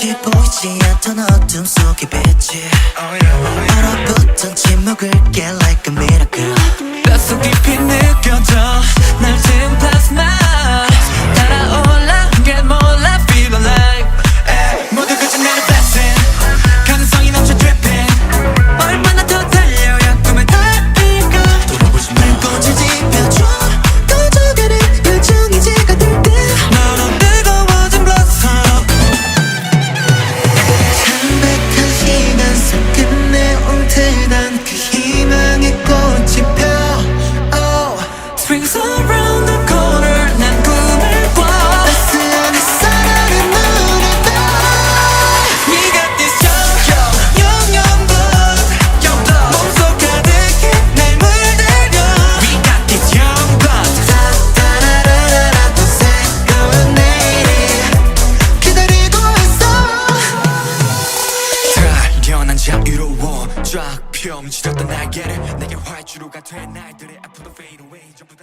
끝이 보이지 않던 어둠 속의 빛이 oh, 바라붙던 침묵을 깨 like a miracle. 같은 난그 희망의 꽃이 펴. Oh, spring 펴 움직였던 날개를 내게 활주로가 된 날들의 아픔도 fade away. 전부 다